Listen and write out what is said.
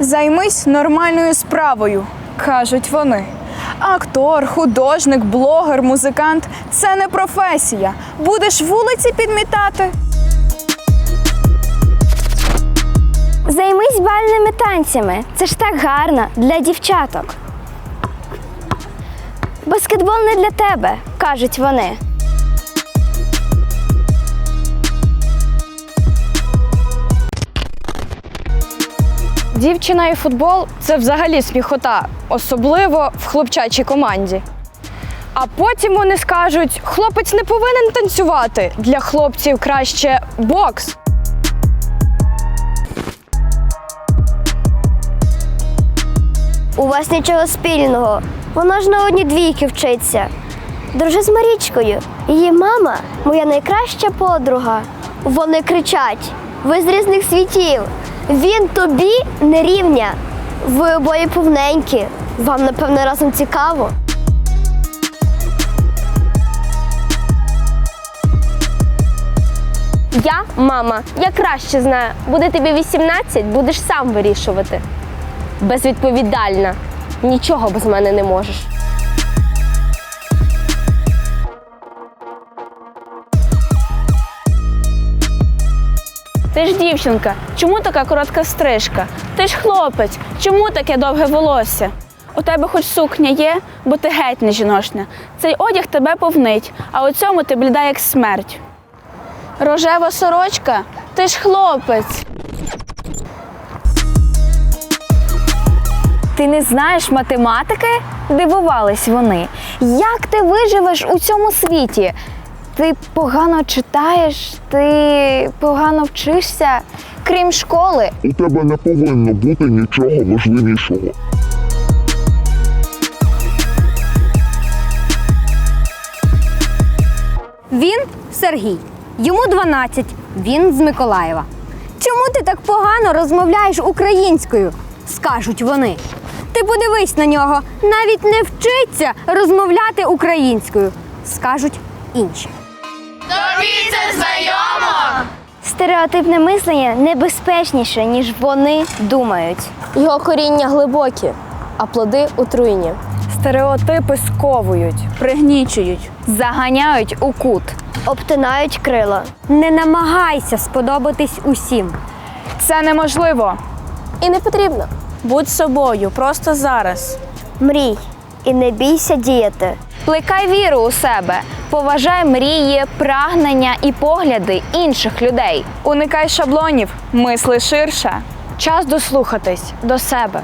Займись нормальною справою, кажуть вони. Актор, художник, блогер, музикант це не професія. Будеш вулиці підмітати. Займись бальними танцями. Це ж так гарно для дівчаток. Баскетбол не для тебе, кажуть вони. Дівчина і футбол це взагалі сміхота, особливо в хлопчачій команді. А потім вони скажуть: хлопець не повинен танцювати. Для хлопців краще бокс. У вас нічого спільного. Вона ж на одні двійки вчиться. Дружи з Марічкою. Її мама моя найкраща подруга. Вони кричать: ви з різних світів. Він тобі не рівня. Ви обоє повненькі. Вам, напевно, разом цікаво. Я, мама, я краще знаю. Буде тобі 18, будеш сам вирішувати. Безвідповідальна. Нічого без мене не можеш. Ти ж дівчинка, чому така коротка стрижка? Ти ж хлопець, чому таке довге волосся? У тебе хоч сукня є, бо ти геть не жіночна. Цей одяг тебе повнить, а у цьому ти бліда як смерть. Рожева сорочка, ти ж хлопець. Ти не знаєш математики? Дивувались вони. Як ти виживеш у цьому світі? Ти погано читаєш, ти погано вчишся, крім школи. У тебе не повинно бути нічого важливішого. Він Сергій. Йому 12. Він з Миколаєва. Чому ти так погано розмовляєш українською? скажуть вони. Ти подивись на нього, навіть не вчиться розмовляти українською, скажуть інші. Стереотипне мислення небезпечніше, ніж вони думають. Його коріння глибокі, а плоди отруйні. Стереотипи сковують, Пригнічують. заганяють у кут. Обтинають крила. Не намагайся сподобатись усім. Це неможливо. І не потрібно. Будь собою, просто зараз. Мрій і не бійся діяти. Плекай віру у себе, поважай мрії, прагнення і погляди інших людей. Уникай шаблонів, мисли ширше. Час дослухатись до себе.